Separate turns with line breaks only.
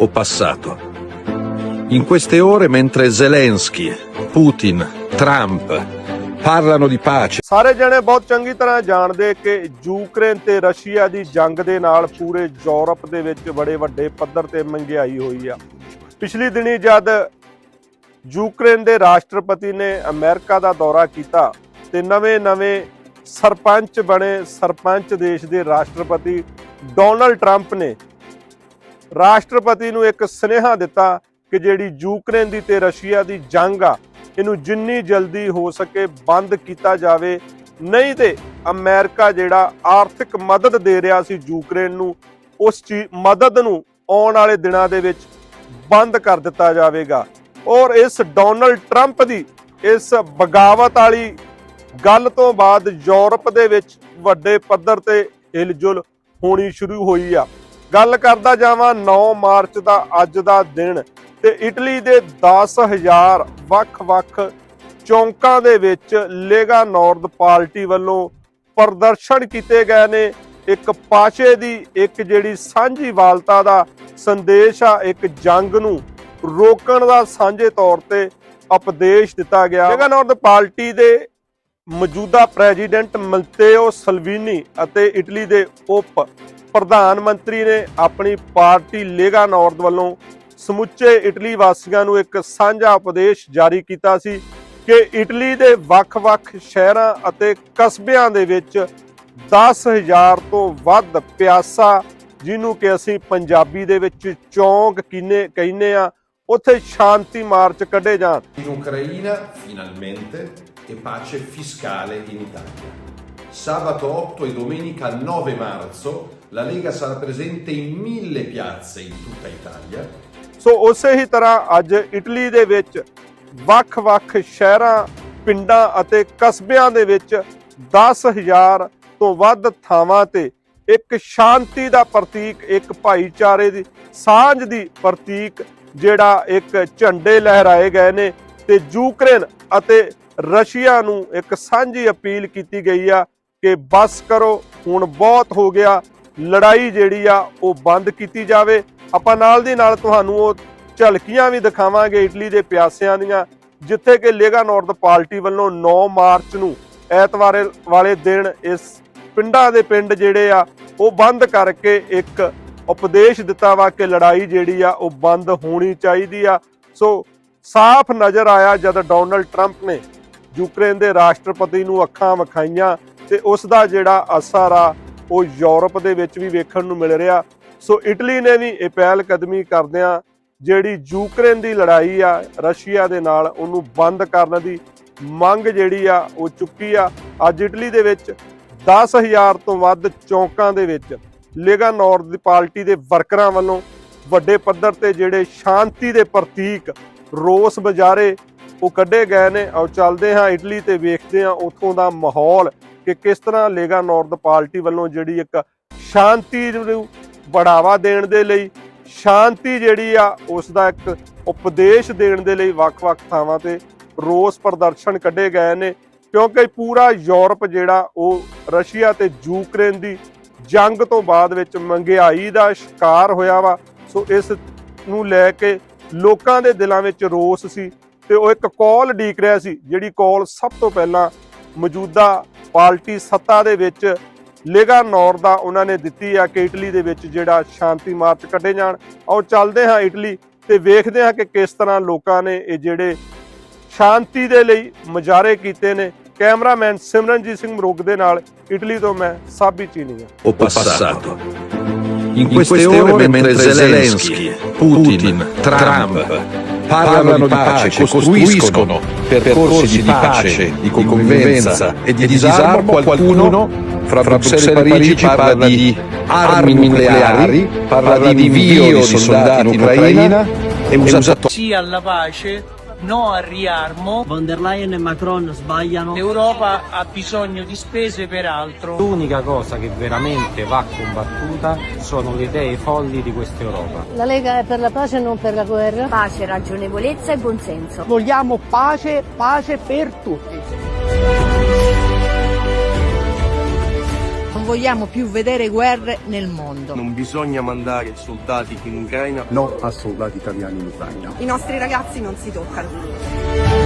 o passato. In queste ore, mentre Zelensky, Putin, Trump parlano di pace,
ਸਾਰੇ ਜਣੇ ਬਹੁਤ ਚੰਗੀ ਤਰ੍ਹਾਂ ਜਾਣਦੇ ਕਿ ਯੂਕਰੇਨ ਤੇ ਰਸ਼ੀਆ ਦੀ ਜੰਗ ਦੇ ਨਾਲ ਪੂਰੇ ਯੂਰਪ ਦੇ ਵਿੱਚ ਬੜੇ ਵੱਡੇ ਪੱਧਰ ਤੇ ਮਹਿੰਗਾਈ ਹੋਈ ਆ ਪਿਛਲੀ ਦਿਨੀ ਜਦ ਯੂਕਰੇਨ ਦੇ ਰਾਸ਼ਟਰਪਤੀ ਨੇ ਅਮਰੀਕਾ ਦਾ ਦੌਰਾ ਕੀਤਾ ਤੇ ਨਵੇਂ-ਨਵੇਂ ਸਰਪੰਚ ਬਣੇ ਸਰਪੰਚ ਦੇਸ਼ ਦੇ ਰਾਸ਼ਟਰਪਤੀ ਡੋਨਲਡ ਟਰੰਪ ਨੇ ਰਾਸ਼ਟਰਪਤੀ ਨੂੰ ਇੱਕ ਸੁਨੇਹਾ ਦਿੱਤਾ ਕਿ ਜਿਹੜੀ ਯੂਕਰੇਨ ਦੀ ਤੇ ਰਸ਼ੀਆ ਦੀ ਜੰਗ ਆ, ਇਹਨੂੰ ਜਿੰਨੀ ਜਲਦੀ ਹੋ ਸਕੇ ਬੰਦ ਕੀਤਾ ਜਾਵੇ। ਨਹੀਂ ਤੇ ਅਮਰੀਕਾ ਜਿਹੜਾ ਆਰਥਿਕ ਮਦਦ ਦੇ ਰਿਹਾ ਸੀ ਯੂਕਰੇਨ ਨੂੰ, ਉਸ ਚੀ, ਮਦਦ ਨੂੰ ਆਉਣ ਵਾਲੇ ਦਿਨਾਂ ਦੇ ਵਿੱਚ ਬੰਦ ਕਰ ਦਿੱਤਾ ਜਾਵੇਗਾ। ਔਰ ਇਸ ਡੋਨਲਡ ਟਰੰਪ ਦੀ ਇਸ ਬਗਾਵਤ ਵਾਲੀ ਗੱਲ ਤੋਂ ਬਾਅਦ ਯੂਰਪ ਦੇ ਵਿੱਚ ਵੱਡੇ ਪੱਧਰ ਤੇ ਹਿਲਜੁਲ ਹੋਣੀ ਸ਼ੁਰੂ ਹੋਈ ਆ। ਗੱਲ ਕਰਦਾ ਜਾਵਾਂ 9 ਮਾਰਚ ਦਾ ਅੱਜ ਦਾ ਦਿਨ ਤੇ ਇਟਲੀ ਦੇ 10000 ਵੱਖ-ਵੱਖ ਚੌਂਕਾਂ ਦੇ ਵਿੱਚ ਲੇਗਾ ਨਾਰਦ ਪਾਰਟੀ ਵੱਲੋਂ ਪ੍ਰਦਰਸ਼ਨ ਕੀਤੇ ਗਏ ਨੇ। ਇੱਕ ਪਾਸ਼ੇ ਦੀ ਇੱਕ ਜਿਹੜੀ ਸਾਂਝੀ ਵਾਲਤਾ ਦਾ ਸੰਦੇਸ਼ ਆ, ਇੱਕ ਜੰਗ ਨੂੰ ਰੋਕਣ ਦਾ ਸਾਂਝੇ ਤੌਰ ਤੇ ਉਪਦੇਸ਼ ਦਿੱਤਾ ਗਿਆ। ਲੇਗਾ ਨੌਰਦ ਪਾਰਟੀ ਦੇ ਮੌਜੂਦਾ ਪ੍ਰੈਜ਼ੀਡੈਂਟ ਮਲਤੇਓ ਸਲਵੀਨੀ ਅਤੇ ਇਟਲੀ ਦੇ ਉਪ ਪ੍ਰਧਾਨ ਮੰਤਰੀ ਨੇ ਆਪਣੀ ਪਾਰਟੀ ਲੇਗਾ ਨਾਰਦ ਵੱਲੋਂ ਸਮੁੱਚੇ ਇਟਲੀ ਵਾਸੀਆਂ ਨੂੰ ਇੱਕ ਸਾਂਝਾ ਉਪਦੇਸ਼ ਜਾਰੀ ਕੀਤਾ ਸੀ ਕਿ ਇਟਲੀ ਦੇ ਵੱਖ-ਵੱਖ ਸ਼ਹਿਰਾਂ ਅਤੇ ਕਸਬਿਆਂ ਦੇ ਵਿੱਚ 10000 ਤੋਂ ਵੱਧ ਪਿਆਸਾ ਜਿਹਨੂੰ ਕਿ ਅਸੀਂ ਪੰਜਾਬੀ ਦੇ ਵਿੱਚ ਚੌਂਕ ਕਿਨੇ ਕਹਿੰਦੇ ਆ ਉੱਥੇ ਸ਼ਾਂਤੀ ਮਾਰਚ ਕੱਢੇ ਜਾਣ
In Ucraina, e pace fiscale in Italia. Sabato 8 e domenica 9 marzo, la Lega sarà presente in mille piazze in tutta Italia.
ਸੋ ਉਸੇ ਹੀ ਤਰ੍ਹਾਂ ਅੱਜ ਇਟਲੀ ਦੇ ਵਿੱਚ ਵੱਖ-ਵੱਖ ਸ਼ਹਿਰਾਂ, ਪਿੰਡਾਂ ਅਤੇ ਕਸਬਿਆਂ ਦੇ ਵਿੱਚ 10000 ਤੋਂ ਵੱਧ ਥਾਵਾਂ ਤੇ ਇੱਕ ਸ਼ਾਂਤੀ ਦਾ ਪ੍ਰਤੀਕ, ਇੱਕ ਭਾਈਚਾਰੇ ਦੀ ਸਾਂਝ ਦੀ ਪ੍ਰਤੀਕ ਜਿਹੜਾ ਇੱਕ ਝੰਡੇ ਲਹਿਰਾਏ ਗਏ ਨੇ ਤੇ ਯੂਕਰੇਨ ਅਤੇ ਰਸ਼ੀਆ ਨੂੰ ਇੱਕ ਸਾਂਝੀ ਅਪੀਲ ਕੀਤੀ ਗਈ ਆ ਕਿ ਬਸ ਕਰੋ, ਹੁਣ ਬਹੁਤ ਹੋ ਗਿਆ, ਲੜਾਈ ਜਿਹੜੀ ਆ, ਉਹ ਬੰਦ ਕੀਤੀ ਜਾਵੇ। ਆਪਾਂ ਨਾਲ ਦੀ ਨਾਲ ਤੁਹਾਨੂੰ ਉਹ ਝਲਕੀਆਂ ਵੀ ਦਿਖਾਵਾਂਗੇ ਇਟਲੀ ਦੇ ਪਿਆਸਿਆਂ ਦੀਆਂ, ਜਿੱਥੇ ਕਿ ਲੇਗਾ ਨਾਰਦ ਪਾਰਟੀ ਵੱਲੋਂ 9 ਮਾਰਚ ਨੂੰ ਐਤਵਾਰ ਵਾਲੇ ਦਿਨ ਇਸ ਪਿੰਡਾਂ ਦੇ ਪਿੰਡ ਜਿਹੜੇ ਆ, ਉਹ ਬੰਦ ਕਰਕੇ ਇੱਕ ਉਪਦੇਸ਼ ਦਿੱਤਾ ਵਾ ਕਿ ਲੜਾਈ ਜਿਹੜੀ ਆ, ਉਹ ਬੰਦ ਹੋਣੀ ਚਾਹੀਦੀ ਆ। ਸੋ ਸਾਫ਼ ਨਜ਼ਰ ਆਇਆ ਜਦ ਡੋਨਲਡ ਟਰੰਪ ਨੇ ਯੂਕਰੇਨ ਦੇ ਰਾਸ਼ਟਰਪਤੀ ਨੂੰ ਅੱਖਾਂ ਵਿਖਾਈਆਂ ਤੇ ਉਸ ਦਾ ਜਿਹੜਾ ਅਸਰ ਆ, ਉਹ ਯੂਰਪ ਦੇ ਵਿੱਚ ਵੀ ਵੇਖਣ ਨੂੰ ਮਿਲ ਰਿਹਾ। ਸੋ ਇਟਲੀ ਨੇ ਵੀ ਇਹ ਪਹਿਲ ਕਦਮੀ ਕਰਦਿਆਂ ਜਿਹੜੀ ਯੂਕਰੇਨ ਦੀ ਲੜਾਈ ਆ, ਰਸ਼ੀਆ ਦੇ ਨਾਲ ਉਹਨੂੰ ਬੰਦ ਕਰਨ ਦੀ ਮੰਗ ਜਿਹੜੀ ਆ, ਉਹ ਚੁੱਕੀ ਆ। ਅੱਜ ਇਟਲੀ ਦੇ ਵਿੱਚ 10000 ਤੋਂ ਵੱਧ ਚੌਂਕਾਂ ਦੇ ਵਿੱਚ ਲੇਗਾ ਨਾਰਦ ਦੀ ਪਾਰਟੀ ਦੇ ਵਰਕਰਾਂ ਵੱਲੋਂ ਵੱਡੇ ਪੱਧਰ ਤੇ ਜਿਹੜੇ ਸ਼ਾਂਤੀ ਦੇ ਪ੍ਰਤੀਕ ਰੋਸ ਬਜ਼ਾਰੇ ਉਹ ਕੱਢੇ ਗਏ ਨੇ ਔਰ ਚੱਲਦੇ ਹਾਂ ਇਟਲੀ ਤੇ ਵੇਖਦੇ ਹਾਂ ਉੱਥੋਂ ਦਾ ਮਾਹੌਲ ਕਿ ਕਿਸ ਤਰ੍ਹਾਂ ਲੇਗਾ ਨਾਰਦ ਪਾਰਟੀ ਵੱਲੋਂ ਜਿਹੜੀ ਇੱਕ ਸ਼ਾਂਤੀ ਨੂੰ ਬੜਾਵਾ ਦੇਣ ਦੇ ਲਈ, ਸ਼ਾਂਤੀ ਜਿਹੜੀ ਆ ਉਸ ਦਾ ਇੱਕ ਉਪਦੇਸ਼ ਦੇਣ ਦੇ ਲਈ ਵੱਖ-ਵੱਖ ਥਾਵਾਂ ਤੇ ਰੋਸ ਪ੍ਰਦਰਸ਼ਨ ਕੱਢੇ ਗਏ ਨੇ, ਕਿਉਂਕਿ ਪੂਰਾ ਯੂਰਪ ਜਿਹੜਾ ਉਹ ਰਸ਼ੀਆ ਤੇ ਯੂਕਰੇਨ ਦੀ ਜੰਗ ਤੋਂ ਬਾਅਦ ਵਿੱਚ ਮਹਿੰਗਾਈ ਦਾ ਸ਼ਿਕਾਰ ਹੋਇਆ ਵਾ, ਸੋ ਇਸ ਨੂੰ ਲੈ ਕੇ ਲੋਕਾਂ ਦੇ ਦਿਲਾਂ ਵਿੱਚ ਰੋਸ ਸੀ ਤੇ ਉਹ ਇੱਕ ਕਾਲ ਡੀਕ ਰਿਹਾ ਸੀ ਜਿਹੜੀ ਕਾਲ ਸਭ ਤੋਂ ਪਹਿਲਾਂ ਮੌਜੂਦਾ ਪਾਰਟੀ ਸੱਤਾ ਦੇ ਵਿੱਚ ਲੇਗਾ ਨੌਰ ਦਾ ਉਹਨਾਂ ਨੇ ਦਿੱਤੀ ਆ ਕਿ ਇਟਲੀ ਦੇ ਵਿੱਚ ਜਿਹੜਾ ਸ਼ਾਂਤੀ ਮਾਰਚ ਕੱਢੇ ਜਾਣ। ਆਓ ਚੱਲਦੇ ਹਾਂ ਇਟਲੀ ਤੇ ਵੇਖਦੇ ਹਾਂ ਕਿ ਕਿਸ ਤਰ੍ਹਾਂ ਲੋਕਾਂ ਨੇ ਇਹ ਜਿਹੜੇ ਸ਼ਾਂਤੀ ਦੇ ਲਈ ਮੁਜ਼ਾਹਰੇ ਕੀਤੇ ਨੇ। ਕੈਮਰਾਮੈਨ ਸਿਮਰਨਜੀਤ ਸਿੰਘ ਮਰੋਗ ਦੇ ਨਾਲ ਇਟਲੀ ਤੋਂ ਮੈਂ ਸਾਬੀ ਚੀਨੀ ਆ
o passato. In queste ore, mentre Zelensky, Putin, Trump parlano di pace, costruiscono percorsi di pace, di convivenza e di disarmo, qualcuno fra Bruxelles e Parigi parla di armi nucleari, parla di invio di soldati in Ucraina e usa
sì alla pace, no al riarmo.
Von der Leyen e Macron sbagliano.
L'Europa ha bisogno di spese per altro.
L'unica cosa che veramente va combattuta sono le idee folli di questa Europa.
La Lega è per la pace e non per la guerra.
Pace, ragionevolezza e buonsenso.
Vogliamo pace, pace per tutti.
Vogliamo più vedere guerre nel mondo.
Non bisogna mandare soldati in Ucraina.
No a soldati italiani in Ucraina.
I nostri ragazzi non si toccano.